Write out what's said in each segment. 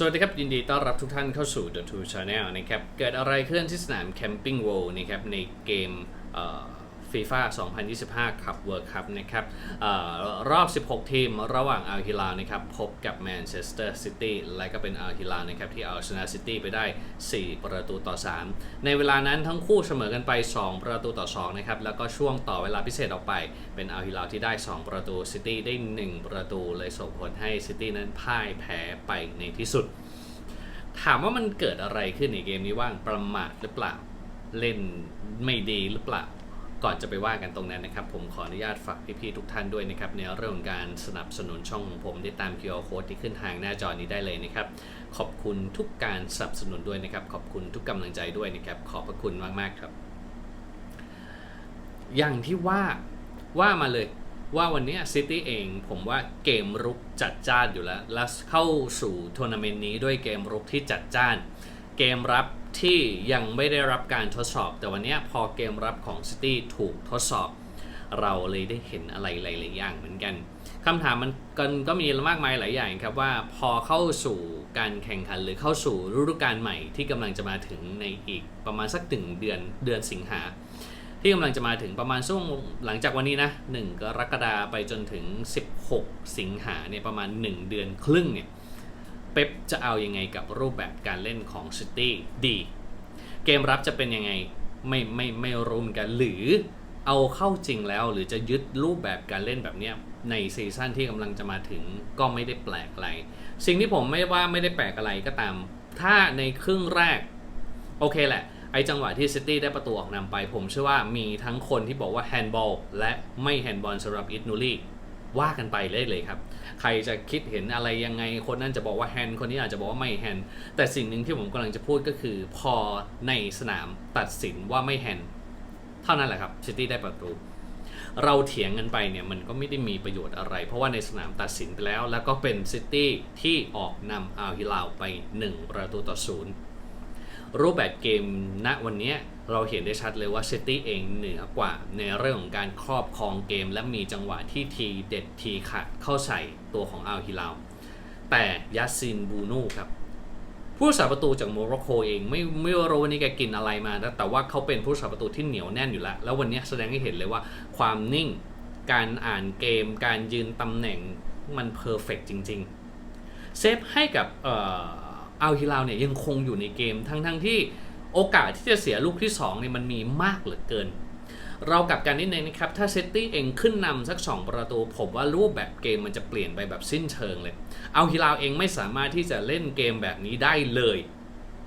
สวัสดีครับ ยินดีต้อนรับทุกท่านเข้าสู่ The Two Channel นะครับ เกิดอะไรขึ้นที่สนาม Camping World นะครับในเกม ฟีฟ่า2025 Cup World Cup นะครับอรอบ 16 ทีมระหว่างอัลฮิลานะครับพบกับแมนเชสเตอร์ซิตี้และก็เป็นอัลฮิลานะครับที่เอาชนะซิตี้ไปได้ 4 ประตูต่อ 3 ในเวลานั้นทั้งคู่เสมอกันไป 2 ประตูต่อ2นะครับแล้วก็ช่วงต่อเวลาพิเศษออกไป เป็นอัลฮิลาที่ได้ 2 ประตูซิตี้ได้ 1 ประตูเลยส่งผลให้ซิตี้นั้นพ่ายแพ้ไปในที่สุด ถามว่ามันเกิดอะไรขึ้นในเกมนี้ว่างประมาทหรือเปล่าเล่นไม่ดีหรือเปล่า ก่อนจะไปว่ากันตรงนั้นนะครับ ผมขออนุญาตฝากพี่ๆทุกท่านด้วยนะครับ ในเรื่องของการสนับสนุนช่องของผมได้ตาม QR Code ที่ขึ้นทางหน้าจอนี้ได้เลยนะครับ ขอบคุณทุกการสนับสนุนด้วยนะครับ ขอบคุณทุกกำลังใจด้วยนะครับ ขอบพระคุณมากๆครับ อย่างที่ว่าว่ามาเลยว่าวันนี้ซิตี้เองผมว่าเกมรุกจัดจ้านอยู่แล้ว และเข้าสู่ทัวร์นาเมนต์นี้ด้วยเกมรุกที่จัดจ้าน เกมรับ ที่ยังไม่ได้รับการทดสอบ แต่วันนี้พอเกมรับของซิตี้ถูกทดสอบ เราเลยได้เห็นอะไรหลายๆอย่างเหมือนกันคำถามมันก็ก็มีมากมายหลายอย่างครับว่าพอเข้าสู่การแข่งขันหรือเข้าสู่ฤดูกาลใหม่ที่กำลังจะมาถึงในอีกประมาณสักถึงเดือนเดือนสิงหา ที่กำลังจะมาถึงประมาณช่วงหลังจากวันนี้นะ1กรกฎาไปจนถึง 16 สิงหาเนี่ยประมาณ 1 เดือนครึ่งเนี่ย ป๊ปจะเอายังไงกับรูปแบบการเล่นของซิตี้ดี เกมรับจะเป็นยังไงไม่ไม่ไม่รู้เหมือนกันหรือเอาเข้าจริงแล้วหรือจะยึดรูปแบบการเล่นแบบเนี้ยในซีซั่นที่กำลังจะมาถึงก็ไม่ได้แปลกอะไร สิ่งที่ผมไม่ว่าไม่ได้แปลกอะไรก็ตาม ถ้าในครึ่งแรก โอเคแหละ ไอ้จังหวะที่ซิตี้ได้ประตูออกนำไป ผมเชื่อว่ามีทั้งคนที่บอกว่าแฮนด์บอลและไม่แฮนด์บอลสำหรับอิตนูรี่ ว่ากันไปเลยเลยครับ ใครจะคิดเห็นอะไรยังไง คนนั้นจะบอกว่าแฮนด์คนนี้อาจจะบอกว่าไม่แฮนด์แต่สิ่งหนึ่งที่ผมกำลังจะพูดก็คือ พอในสนามตัดสินว่าไม่แฮนด์เท่านั้นแหละครับซิตี้ได้ประตูเราเถียงกันไปเนี่ยมันก็ไม่ได้มีประโยชน์อะไร เพราะว่าในสนามตัดสินไปแล้ว แล้วก็เป็นซิตี้ที่ออกนำอัลฮิลาลไป 1 ประตูต่อศูนย์ รูปแบบเกมณวันนี้เราเห็นได้ชัดเลยว่าซิตี้เองเหนือกว่าในเรื่องของการครอบครองเกม และมีจังหวะที่ทีเด็ดทีขาดเข้าใส่ตัวของอัลฮิลาลแต่ยัสซินบูนูครับผู้สาประตูจากโมร็อกโกเองไม่ไม่รู้วันนี้แกกินอะไรมานะแต่ว่าเขาเป็นผู้สาประตูที่เหนียวแน่นอยู่แล้ว แล้ววันนี้แสดงให้เห็นเลยว่าความนิ่งการอ่านเกม การยืนตำแหน่งมันเพอร์เฟกจริง ๆ เซฟให้กับเอ่อ อัลฮิลาลเนี่ยยังคงอยู่ในเกมทั้งทั้งที่โอกาสที่จะเสียลูกที่2เนี่ยมันมีมากเหลือเกิน เรากลับกันนิดนึงนะครับ ถ้าเซตตี้เองขึ้นนำสัก 2 ประตู ผมว่ารูปแบบเกมมันจะเปลี่ยนไปแบบสิ้นเชิงเลย เอาฮิลาลเองไม่สามารถที่จะเล่นเกมแบบนี้ได้เลย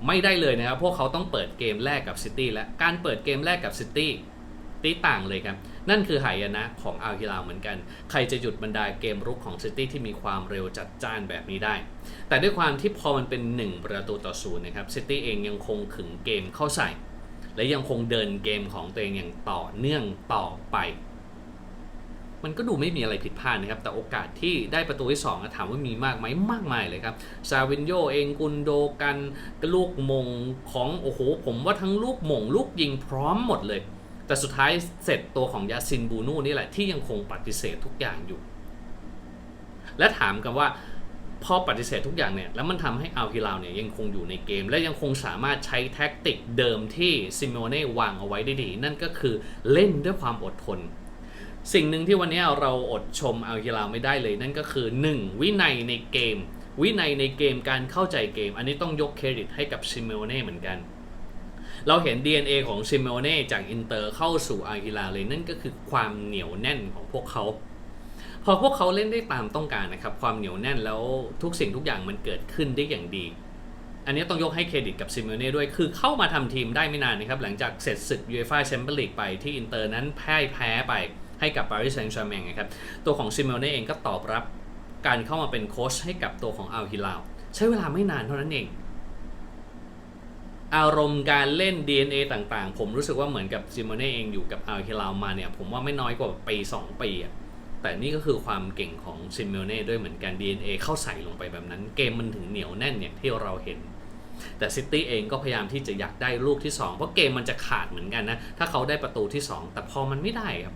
ไม่ได้เลยนะครับ พวกเขาต้องเปิดเกมแรกกับซิตี้และการเปิดเกมแรกกับซิตี้ ตีต่างเลยครับ นั่นคือหายนะของอัลฮิลาเหมือนกัน ใครจะหยุดบรรดาเกมรุกของซิตี้ที่มีความเร็วจัดจ้านแบบนี้ได้ แต่ด้วยความที่พอมันเป็น 1 ประตูต่อศูนย์นะครับซิตี้เองยังคงขึงเกมเข้าใส่ และยังคงเดินเกมของตัวเองอย่างต่อเนื่องต่อไป มันก็ดูไม่มีอะไรผิดพลาดนะครับ แต่โอกาสที่ได้ประตูที่2อะถามว่ามีมากไหมมากมายเลยครับซาวินโยเองกุนโดกันลูกมงของโอ้โหผมว่าทั้งลูกมงลูกยิงพร้อมหมดเลย แต่สุดท้ายเสร็จตัวของยาซินบูนูนี่แหละที่ยังคงปฏิเสธทุกอย่างอยู่ และถามกันว่าพอปฏิเสธทุกอย่างเนี่ยแล้วมันทำให้อัลฮิลาลเนี่ยยังคงอยู่ในเกม และยังคงสามารถใช้แท็กติกเดิมที่ซิโมเน่วางเอาไว้ได้ดี นั่นก็คือเล่นด้วยความอดทน สิ่งหนึ่งที่วันนี้เราอดชมอัลฮิลาลไม่ได้เลย นั่นก็คือ 1. วินัยในเกม วินัยในเกมการเข้าใจเกม อันนี้ต้องยกเครดิตให้กับซิโมเน่เหมือนกัน เราเห็น DNA ของซิมโมเน่จากอินเตอร์เข้าสู่อัลฮิลาเลยนั่นก็คือความเหนียวแน่นของพวกเขา พอพวกเขาเล่นได้ตามต้องการนะครับความเหนียวแน่นแล้วทุกสิ่งทุกอย่างมันเกิดขึ้นได้อย่างดี อันนี้ต้องยกให้เครดิตกับซิม o เน่ด้วยคือเข้ามาทำทีมได้ไม่นานนะครับหลังจากเสร็จศึกยูเอฟ่าแชมเปี้ยนลีกไปที่อินเตอร์นั้นแพ้แพ้ไปให้กับปารีสแซงต์แชร์แมงนะครับตัวของซิม o เน่เองก็ตอบรับการเข้ามาเป็นโค้ชให้กับตัวของอัลฮิลาลใช้เวลาไม่นานเท่านั้นเอง อารมณ์การเล่น DNA ต่างๆ ผมรู้สึกว่าเหมือนกับซิมเน่เองอยู่กับอัลฮิลามาเนี่ย ผมว่าไม่น้อยกว่าปี 2 ปีอะแต่นี่ก็คือความเก่งของซิมเมเน่ด้วยเหมือนกัน DNA เข้าใส่ลงไปแบบนั้น เกมมันถึงเหนียวแน่นอย่างที่เราเห็น แต่ซิตี้เองก็พยายามที่จะอยากได้ลูกที่ 2 เพราะเกมมันจะขาดเหมือนกันนะ ถ้าเขาได้ประตูที่ 2 แต่พอมันไม่ได้ครับ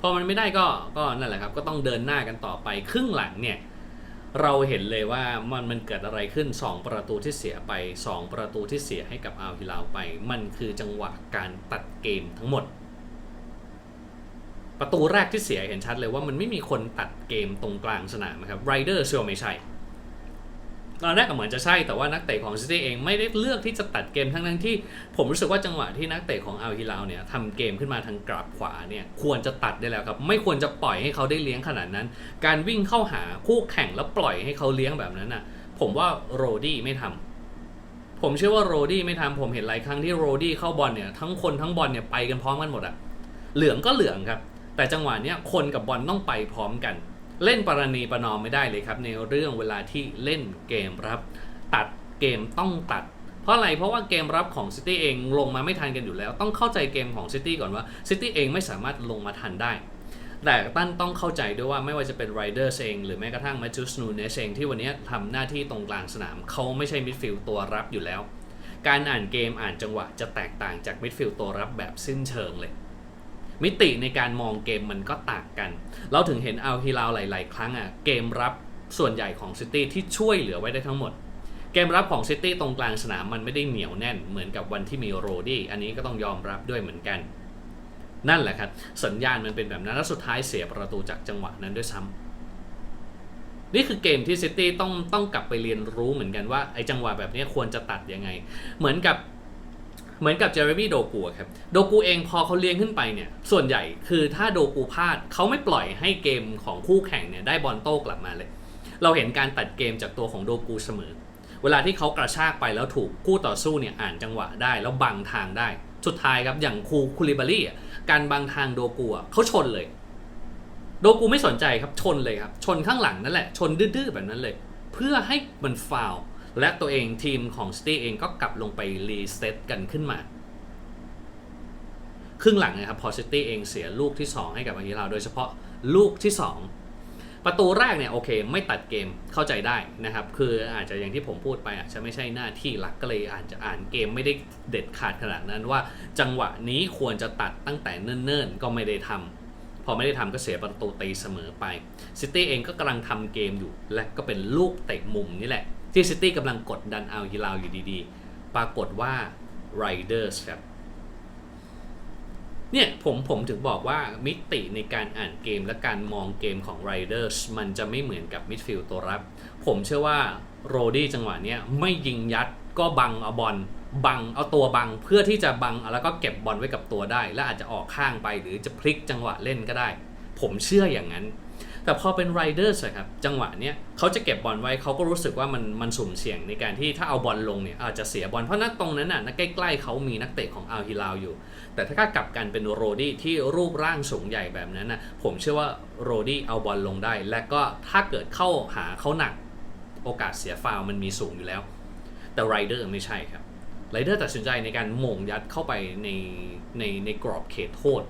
พอมันไม่ได้ก็ก็นั่นแหละครับ ก็ต้องเดินหน้ากันต่อไปครึ่งหลังเนี่ย เราเห็นเลยว่ามันมันเกิดอะไรขึ้น 2 ประตูที่เสียไป 2 ประตูที่เสียให้กับอัลฮิลาวไป มันคือจังหวะการตัดเกมทั้งหมด ประตูแรกที่เสียเห็นชัดเลยว่ามันไม่มีคนตัดเกมตรงกลางสนามครับไรเดอร์เชื่อไม่ใช่ ตอนแรกก็เหมือนจะใช่แต่ว่านักเตะของซิตี้เองไม่ได้เลือกที่จะตัดเกมทั้งนั้นที่ ผมรู้สึกว่าจังหวะที่นักเตะของอัลฮิลาลเนี่ยทำเกมขึ้นมาทางกราบขวาเนี่ยควรจะตัดได้แล้วครับ ไม่ควรจะปล่อยให้เขาได้เลี้ยงขนาดนั้น การวิ่งเข้าหาคู่แข่งแล้วปล่อยให้เขาเลี้ยงแบบนั้นน่ะ ผมว่าโรดี้ไม่ทำผมเชื่อว่าโรดี้ไม่ทำผมเห็นหลายครั้งที่โรดี้เข้าบอลเนี่ยทั้งคนทั้งบอลเนี่ยไปกันพร้อมกันหมดอะเหลืองก็เหลืองครับ แต่จังหวะเนี้ยคนกับบอลต้องไปพร้อมกัน เล่นปรณีประนอมไม่ได้เลยครับ ในเรื่องเวลาที่เล่นเกมรับ ตัดเกมต้องตัด เพราะอะไรเพราะว่าเกมรับของซิตี้เองลงมาไม่ทันกันอยู่แล้ว ต้องเข้าใจเกมของซิตี้ก่อนว่าซิตี้เองไม่สามารถลงมาทันได้แต่ตั้นต้องเข้าใจด้วยว่าไม่ว่าจะเป็นไรเดอร์เอง หรือแม้กระทั่งแมทธิวสนูเนสเองที่วันนี้ทำหน้าที่ตรงกลางสนาม เขาไม่ใช่มิดฟิลด์ตัวรับอยู่แล้ว การอ่านเกมอ่านจังหวะจะแตกต่างจากมิดฟิลด์ตัวรับแบบสิ้นเชิงเลย มิติในการมองเกมมันก็ต่างกัน เราถึงเห็นอัลฮิลาลหลาย ๆ ครั้งอะเกมรับส่วนใหญ่ของซิตี้ที่ช่วยเหลือไว้ได้ทั้งหมด เกมรับของซิตี้ตรงกลางสนามมันไม่ได้เหนียวแน่นเหมือนกับวันที่มีโรดี้อันนี้ก็ต้องยอมรับด้วยเหมือนกัน นั่นแหละครับ สัญญาณมันเป็นแบบนั้นแล้วสุดท้ายเสียประตูจากจังหวะนั้นด้วยซ้ำนี่คือเกมที่ซิตี้ต้องต้องกลับไปเรียนรู้เหมือนกันว่าไอ้จังหวะแบบนี้ควรจะตัดยังไง เหมือนกับ เหมือนกับเจอร์มี่โดกูครับ โดกูเองพอเขาเลี้ยงขึ้นไปเนี่ย ส่วนใหญ่คือถ้าโดกูพลาดเขาไม่ปล่อยให้เกมของคู่แข่งเนี่ยได้บอลโต้กลับมาเลย เราเห็นการตัดเกมจากตัวของโดกูเสมอ เวลาที่เขากระชากไปแล้วถูกคู่ต่อสู้เนี่ยอ่านจังหวะได้แล้วบังทางได้ สุดท้ายครับอย่างคูคูลิบารี่การบังทางโดกูเขาชนเลย โดกูไม่สนใจครับชนเลยครับชนข้างหลังนั่นแหละชนดื้อๆแบบนั้นเลย เพื่อให้มันฟาว และตัวเองทีมของสตีเองก็กลับลงไปรีเซ็ตกันขึ้นมา ครึ่งหลังนะครับพอซิตี้เองเสียลูกที่ 2 ให้กับอากิลาโดยเฉพาะลูกที่ 2 ประตูแรกเนี่ยโอเค ไม่ตัดเกมเข้าใจได้นะครับ คืออาจจะอย่างที่ผมพูดไปอาจจะไม่ใช่หน้าที่หลักก็เลยอาจจะอ่านเกมไม่ได้เด็ดขาดขนาดนั้นว่า จังหวะนี้ควรจะตัดตั้งแต่เนิ่นๆ ก็ไม่ได้ทำพอไม่ได้ทำก็เสียประตูตีเสมอไปซิตี้เองก็กำลังทำเกมอยู่ และก็เป็นลูกเตะมุมนี่แหละ ที่ซิตี้กำลังกดดันเอาฮิลาลอยู่ดีๆ ปรากฏว่าไรเดอร์สครับ เนี่ยผมผมถึงบอกว่ามิติในการอ่านเกมและการมองเกมของ Riders มันจะไม่เหมือนกับมิดฟิลด์ตัวรับ ผมเชื่อว่าโรดี้จังหวะเนี้ยไม่ยิงยัดก็บังเอาบอลบังเอาตัวบังเพื่อที่จะบังแล้วก็เก็บบอลไว้กับตัวได้ และอาจจะออกข้างไปหรือจะพลิกจังหวะเล่นก็ได้ ผมเชื่ออย่างนั้น แต่พอเป็น Riders อะครับจังหวะเนี้ยเขาจะเก็บบอลไว้เขาก็รู้สึกว่ามันมันสุ่มเสี่ยงในการที่ถ้าเอาบอลลงเนี่ยอาจจะเสียบอลเพราะนัดตรงนั้นน่ะนักใกล้ๆเขามีนักเตะของอัลฮิลาลอยู่ แต่ถ้ากลับกันเป็นโรดี้ที่รูปร่างสูงใหญ่แบบนั้นน่ะผมเชื่อว่าโรดี้เอาบอลลงได้ และก็ถ้าเกิดเข้าหาเขาหนักโอกาสเสียฟาวมันมีสูงอยู่แล้ว แต่ไรเดอร์ไม่ใช่ครับไรเดอร์ตัดสินใจในการหม่งยัดเข้าไปในในในกรอบเขตโทษ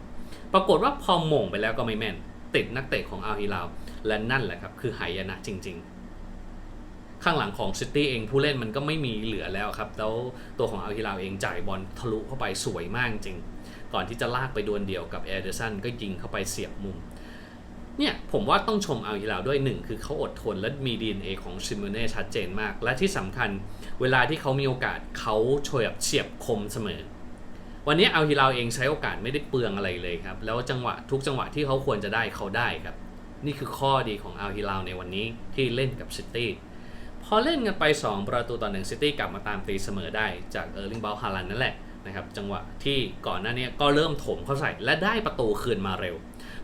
ปรากฏว่าพอหม่งไปแล้วก็ไม่แม่น ติดนักเตะของอัลฮิลาลและนั่นแหละครับ คือหายนะจริง ๆข้างหลังของซิตี้เองผู้เล่นมันก็ไม่มีเหลือแล้วครับ แล้วตัวของอัลฮิลาลเองจ่ายบอลทะลุเข้าไปสวยมากจริง ก่อนที่จะลากไปดวลเดียวกับเอเดอร์สันก็ยิงเข้าไปเสียบมุม เนี่ยผมว่าต้องชมอัลฮิลาลด้วยหนึ่งคือเขาอดทนและมี DNA ของซิมเน่ชัดเจนมาก และที่สำคัญเวลาที่เขามีโอกาสเขาโฉบเฉียบคมเสมอ วันนี้เอัลฮิลาเองใช้โอกาสไม่ได้เปลืองอะไรเลยครับ แล้วจังหวะทุกจังหวะที่เขาควรจะได้เขาได้ครับ นี่คือข้อดีของเอัลฮิลาในวันนี้ที่เล่นกับซิตี้พอเล่นกันไป 2 ประตูต่อหนึ่งซิตี้กลับมาตามตีเสมอได้จากเออร์ลิงบอลฮาลันนั่นแหละนะครับจังหวะที่ก่อนหน้านี้ก็เริ่มถมเข้าใส่และได้ประตูคืนมาเร็ว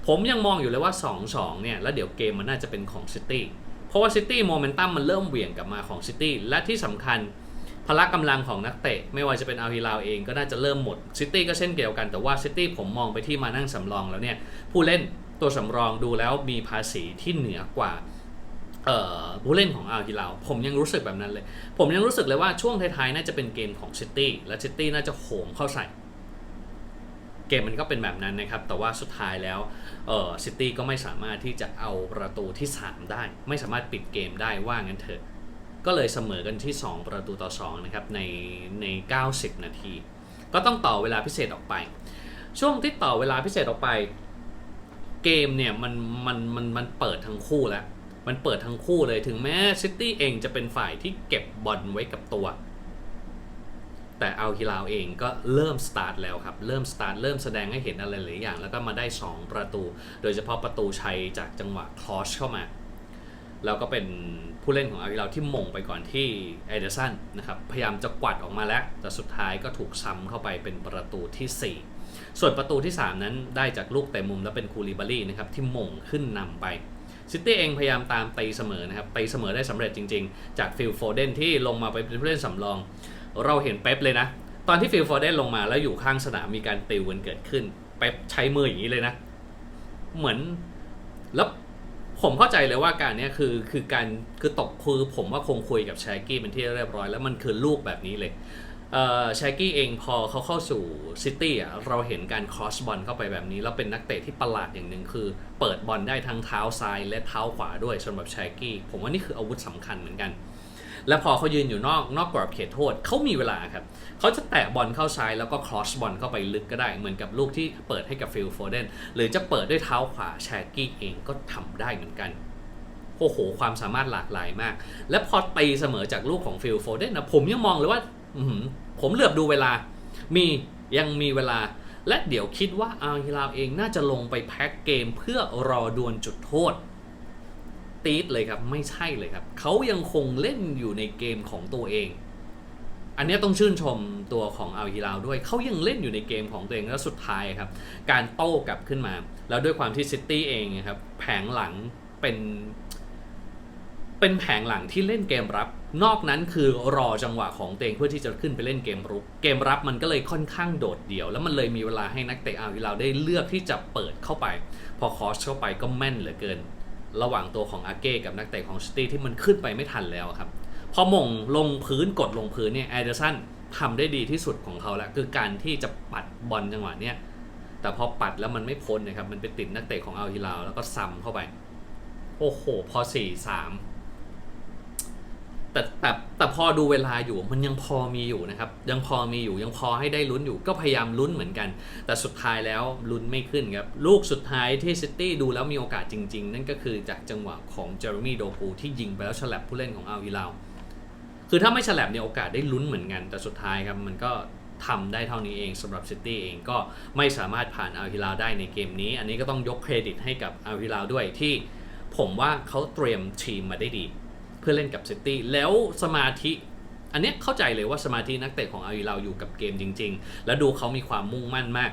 ผมยังมองอยู่เลยว่า 2-2เนี่ยแล้วเดี๋ยวเกมมันน่าจะเป็นของซิตี้เพราะว่าซิตี้โมเมนตัมมันเริ่มเหวี่ยงกลับมาของซิตี้และที่สำคัญ พละกำลังของนักเตะ ไม่ว่าจะเป็นอัลฮิลาลเองก็น่าจะเริ่มหมดซิตี้ก็เช่นเดียวกันแต่ว่าซิตี้ผมมองไปที่มานั่งสำรองแล้วเนี่ยผู้เล่นตัวสำรองดูแล้วมีภาษีที่เหนือกว่าผู้เล่นของอัลฮิลาลผมยังรู้สึกแบบนั้นเลย ผมยังรู้สึกเลยว่าช่วงท้ายๆ น่าจะเป็นเกมของซิตี้และซิตี้น่าจะโหมเข้าใส่ เกมมันก็เป็นแบบนั้นนะครับ แต่ว่าสุดท้ายแล้วซิตี้ก็ไม่สามารถที่จะเอาประตูที่ 3 ได้ ไม่สามารถปิดเกมได้ว่างั้นเถอะ ก็เลยเสมอกันที่ 2 ประตูต่อ2นะครับในใน 90 นาที ก็ต้องต่อเวลาพิเศษออกไป ช่วงที่ต่อเวลาพิเศษออกไป เกมเนี่ยมันมันมันมันเปิดทั้งคู่แล้ว มันเปิดทั้งคู่เลยถึงแม้ซิตี้เองจะเป็นฝ่ายที่เก็บบอลไว้กับตัว แต่เอัลฮิลาลเองก็เริ่มสตาร์ทแล้วครับ เริ่มสตาร์ทเริ่มแสดงให้เห็นอะไรหลายอย่าง แล้วก็มาได้ 2 ประตู โดยเฉพาะประตูชัยจากจังหวะคลอชเข้ามา แล้วก็เป็นผู้เล่นของอาริลาที่มงไปก่อนที่เอเดอร์สันนะครับพยายามจะกวัดออกมาแล้ว แต่สุดท้ายก็ถูกซ้ำเข้าไปเป็นประตูทีสี่ 4 ส่วนประตูที่ 3 นั้นได้จากลูกเตะมุมและเป็นคูลิบารีนะครับที่มงขึ้นนำไปซิตี้เองพยายามตามตีเสมอนะครับตีเสมอได้สำเร็จจริง ๆ จากฟิลโฟเดนที่ลงมาไปเป็นผู้เล่นสำรอง เราเห็นเป๊ปเลยนะ ตอนที่ฟิลโฟเดนลงมาแล้วอยู่ข้างสนามมีการติวกันเกิดขึ้นเป๊ปใช้มืออย่างนี้เลยนะ เหมือนแล้ว ผมเข้าใจเลยว่าการเนี้ยคือคือการคือตกคือผมว่าคงคุยกับแชกกี้เป็นที่เรียบร้อยแล้วมันคือลูกแบบนี้เลยเอ่อแชกี้เองพอเขาเข้าสู่ซิตี้อะเราเห็นการครอสบอลเข้าไปแบบนี้ แล้วเป็นนักเตะที่ประหลาดอย่างหนึ่งคือ เปิดบอลได้ทั้งเท้าซ้ายและเท้าขวาด้วยสำหรับแชกกี้ผมว่านี่คืออาวุธสำคัญเหมือนกัน และพอเขายืนอยู่นอกนอกกรอบเขตโทษเขามีเวลาครับเขาจะแตะบอลเข้าซ้ายแล้วก็ครอสบอลเข้าไปลึกก็ได้ เหมือนกับลูกที่เปิดให้กับฟิลโฟเดนหรือจะเปิดด้วยเท้าขวาแชกกี้เองก็ทำได้เหมือนกันโอ้โห ความสามารถหลากหลายมาก และพอตีเสมอจากลูกของฟิลโฟเดนนะผมยังมองเลยว่าผมเหลือบดูเวลา มียังมีเวลา และเดี๋ยวคิดว่าอัลฮิลาเองน่าจะลงไปแพ็กเกมเพื่อรอดวลจุดโทษ ตีดเลยครับ ไม่ใช่เลยครับ เขายังคงเล่นอยู่ในเกมของตัวเอง อันนี้ต้องชื่นชมตัวของอัลฮิลาลด้วย เขายังเล่นอยู่ในเกมของตัวเองแล้วสุดท้ายครับ การโต้กลับขึ้นมา แล้วด้วยความที่ซิตี้เองครับ แผงหลังเป็นเป็นแผงหลังที่เล่นเกมรับ นอกนั้นคือรอจังหวะของตัวเองเพื่อที่จะขึ้นไปเล่นเกมรุก เกมรับมันก็เลยค่อนข้างโดดเดี่ยว แล้วมันเลยมีเวลาให้นักเตะอาวิลาได้เลือกที่จะเปิดเข้าไป พอคอสเข้าไปก็แม่นเหลือเกิน ระหว่างตัวของอาเก้กับนักเตะของซิตี้ที่มันขึ้นไปไม่ทันแล้วครับ พอมงลงพื้นกดลงพื้นเนี่ยแอเดอร์สันทำได้ดีที่สุดของเขาแล้ว คือการที่จะปัดบอลจังหวะเนี้ยแต่พอปัดแล้วมันไม่พ้นนะครับ มันไปติดนักเตะของอัลฮิลาลแล้วก็ซ้ำเข้าไป โอ้โห พอสี่สามแต่แต่ แต่พอดูเวลาอยู่มันยังพอมีอยู่นะครับ ยังพอมีอยู่ยังพอให้ได้ลุ้นอยู่ก็พยายามลุ้นเหมือนกัน แต่สุดท้ายแล้วลุ้นไม่ขึ้นครับ ลูกสุดท้ายที่ซิตี้ดูแล้วมีโอกาสจริง ๆ นั่นก็คือจากจังหวะของเจอร์มี่โดกูที่ยิงไปแล้วฉลับผู้เล่นของอัลฮิลาลคือถ้าไม่ฉลับเนี่ยโอกาสได้ลุ้นเหมือนกัน แต่สุดท้ายครับมันก็ทำได้เท่านี้เองสำหรับซิตี้เองก็ไม่สามารถผ่านอัลฮิลาลได้ในเกมนี้ อันนี้ก็ต้องยกเครดิตให้กับอัลฮิลาลด้วยที่ ผมว่าเขาเตรียมทีมมาได้ดี พื่อเล่นกับซิตี้แล้วสมาธิ อันนี้เข้าใจเลยว่าสมาธินักเตะของอัลฮิลาอยู่กับเกมจริง ๆ แล้วดูเขามีความมุ่งมั่นมาก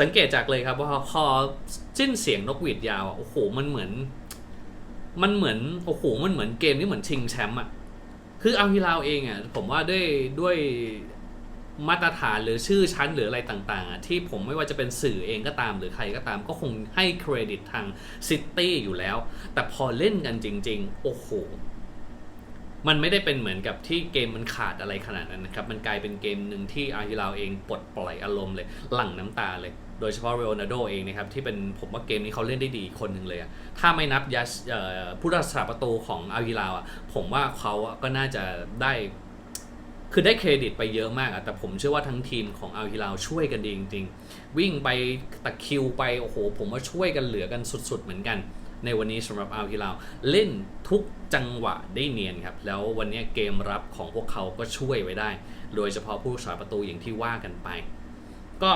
สังเกตจากเลยครับว่าพอสิ้นเสียงนกหวีดยาวอะโอ้โหมันเหมือน มันเหมือนโอ้โหมันเหมือนเกมที่เหมือนชิงแชมป์อะคืออัลฮิลาเองอะผมว่าด้วยด้วยมาตรฐานหรือชื่อชั้นหรืออะไรต่างๆ ที่ผมไม่ว่าจะเป็นสื่อเองก็ตามหรือใครก็ตามก็คงให้เครดิตทางซิตี้อยู่แล้ว แต่พอเล่นกันจริง ๆ โอ้โห มันไม่ได้เป็นเหมือนกับที่เกมมันขาดอะไรขนาดนั้นนะครับ มันกลายเป็นเกมหนึ่งที่อาร์ฮิลาลเองปลดปล่อยอารมณ์เลยหลั่งน้ำตาเลย โดยเฉพาะเรโอนาร์โดเองนะครับ ที่เป็นผมว่าเกมนี้เขาเล่นได้ดีคนหนึ่งเลยอะถ้าไม่นับยัสผู้รักษาประตูของอาร์ฮิลาลอะผมว่าเขาก็น่าจะได้คือได้เครดิตไปเยอะมากอะแต่ผมเชื่อว่าทั้งทีมของอัลฮิลาลช่วยกันดีจริง ๆ วิ่งไปตะคิวไป โอ้โห ผมว่าช่วยกันเหลือกันสุด ๆ เหมือนกัน ในวันนี้สำหรับอัลฮิลาลเล่นทุกจังหวะได้เนียนครับ แล้ววันนี้เกมรับของพวกเขาก็ช่วยไว้ได้ โดยเฉพาะผู้รักษาประตูอย่างที่ว่ากันไป ก็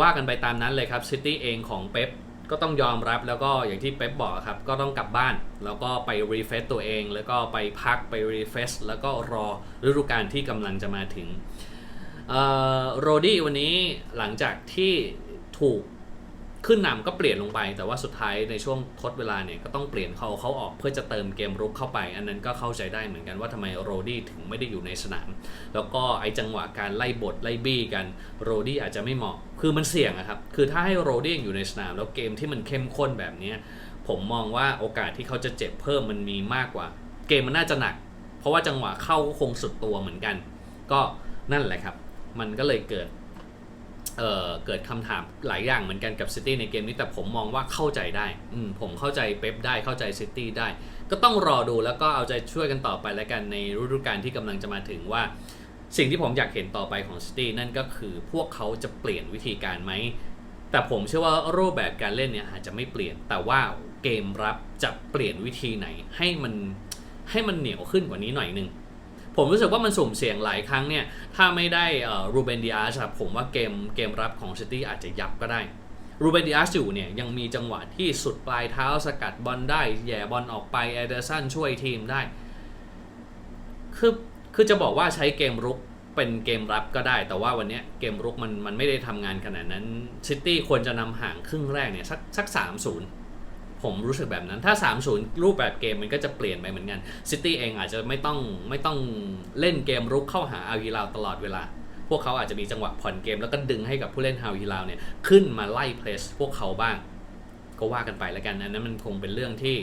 ว่ากันไปตามนั้นเลยครับซิตี้เองของเป๊ปก็ต้องยอมรับแล้วก็อย่างที่เป๊ปบอกครับ ก็ต้องกลับบ้าน แล้วก็ไปรีเฟซตัวเอง แล้วก็ไปพักไปรีเฟซแล้วก็รอฤดูกาลที่กำลังจะมาถึงโรดี้วันนี้หลังจากที่ถูก ขึ้นนำก็เปลี่ยนลงไป แต่ว่าสุดท้ายในช่วงทดเวลาเนี่ยก็ต้องเปลี่ยนเขาเขาออกเพื่อจะเติมเกมรุกเข้าไป อันนั้นก็เข้าใจได้เหมือนกันว่าทำไมโรดี้ถึงไม่ได้อยู่ในสนาม แล้วก็ไอจังหวะการไล่บทไล่บี้กันโรดี้อาจจะไม่เหมาะ คือมันเสี่ยงอะครับ คือถ้าให้โรดี้อยู่ในสนาม แล้วเกมที่มันเข้มข้นแบบนี้ผมมองว่าโอกาสที่เขาจะเจ็บเพิ่มมันมีมากกว่า เกมมันน่าจะหนัก เพราะว่าจังหวะเข้าก็คงสุดตัวเหมือนกัน ก็นั่นแหละครับ มันก็เลยเกิด เเกิดคำถามหลายอย่างเหมือนกันกับซิตี้ในเกมนี้แต่ผมมองว่าเข้าใจได้อมผมเข้าใจเป๊ปได้เข้าใจซิตี้ได้ ก็ต้องรอดูแล้วก็เอาใจช่วยกันต่อไปแล้วกันในฤดูกาลที่กำลังจะมาถึงว่า สิ่งที่ผมอยากเห็นต่อไปของซิตี้นั่นก็คือพวกเขาจะเปลี่ยนวิธีการไหมแต่ผมเชื่อว่ารูปแบบการเล่นเนี่ยอาจจะไม่เปลี่ยน แต่ว่าเกมรับจะเปลี่ยนวิธีไหนให้มันให้มันเหนียวขึ้นกว่านี้หน่อยหนึง ผมรู้สึกว่ามันสุ่มเสี่ยงหลายครั้งเนี่ย ถ้าไม่ได้รูเบนดิอาสผมว่าเกมเกมรับของซิตี้อาจจะยับก็ได้รูเบนดิอาสอยู่เนี่ยยังมีจังหวะที่สุดปลายเท้าสกัดบอลได้แย่บอลออกไปเอเดอร์สันช่วยทีมได้ คือคือจะบอกว่าใช้เกมรุกเป็นเกมรับก็ได้ แต่ว่าวันนี้เกมรุกมันมันไม่ได้ทำงานขนาดนั้นซิตี้ควรจะนำห่างครึ่งแรกเนี่ยสักสักสามศูนย์ ผมรู้สึกแบบนั้น ถ้า 3-0 รูปแบบเกมมันก็จะเปลี่ยนไปเหมือนกันซิตี้เองอาจจะไม่ต้องไม่ต้องเล่นเกมรุกเข้าหาอาวีลาวตลอดเวลา พวกเขาอาจจะมีจังหวะผ่อนเกมแล้วก็ดึงให้กับผู้เล่นฮาวีลาวเนี่ยขึ้นมาไล่เพรสพวกเขาบ้าง ก็ว่ากันไปแล้วกันอันนั้นมันคงเป็นเรื่องที่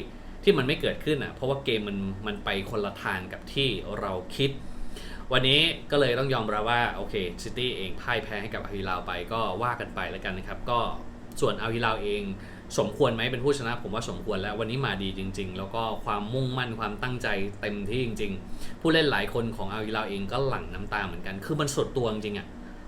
ที่มันไม่เกิดขึ้นอะเพราะว่าเกมมันมันไปคนละทางกับที่เราคิดวันนี้ก็เลยต้องยอมรับว่า โอเคซิตี้เองพ่ายแพ้ให้กับอาฮิลาวไปก็ว่ากันไปแล้วกันนะครับ ก็ส่วนอาฮิลาวเอง สมควรไหมเป็นผู้ชนะ ผมว่าสมควรแล้ววันนี้มาดีจริง ๆ แล้วก็ความมุ่งมั่นความตั้งใจเต็มที่จริง ๆ ผู้เล่นหลายคนของอาฮิลาเองก็หลั่งน้ำตาเหมือนกัน คือมันสดตัวจริงๆอะ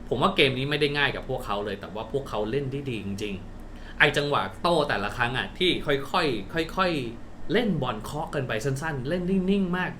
ผมว่าเกมนี้ไม่ได้ง่ายกับพวกเขาเลย แต่ว่าพวกเขาเล่นได้ดีจริง ๆ ไอจังหวะโต้แต่ละครั้งอะที่ค่อยๆค่อยๆเล่นบอลเคาะกันไปสั้น ๆ เล่นนิ่งๆมาก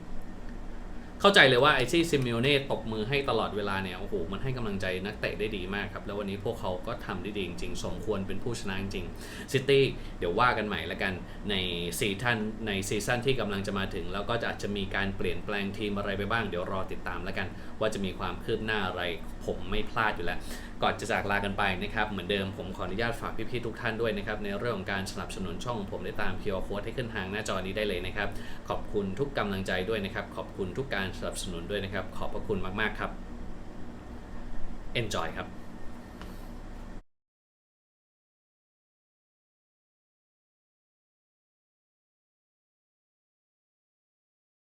เข้าใจเลยว่าไอซี่ซิมิโอเน่ตบมือให้ตลอดเวลาเนี่ยโอ้โหมันให้กำลังใจนักเตะได้ดีมากครับ แล้ววันนี้พวกเขาก็ทำได้ดีจริงๆ สมควรเป็นผู้ชนะจริงซิตี้เดี๋ยวว่ากันใหม่ละกันในซีซั่นในซีซั่นที่กำลังจะมาถึง แล้วก็อาจจะมีการเปลี่ยนแปลงทีมอะไรไปบ้าง เดี๋ยวรอติดตามละกัน ว่าจะมีความคืบหน้าอะไรผมไม่พลาดอยู่แล้ว ก่อนจะจากลากันไปนะครับ เหมือนเดิมผมขออนุญาตฝากพี่ๆทุกท่านด้วยนะครับ ในเรื่องของการสนับสนุนช่องผมได้ตาม QR Code ให้ขึ้นทางหน้าจอนี้ได้เลยนะครับ ขอบคุณทุกกำลังใจด้วยนะครับ ขอบคุณทุกการสนับสนุนด้วยนะครับ ขอบพระคุณมากๆครับ Enjoy ครับ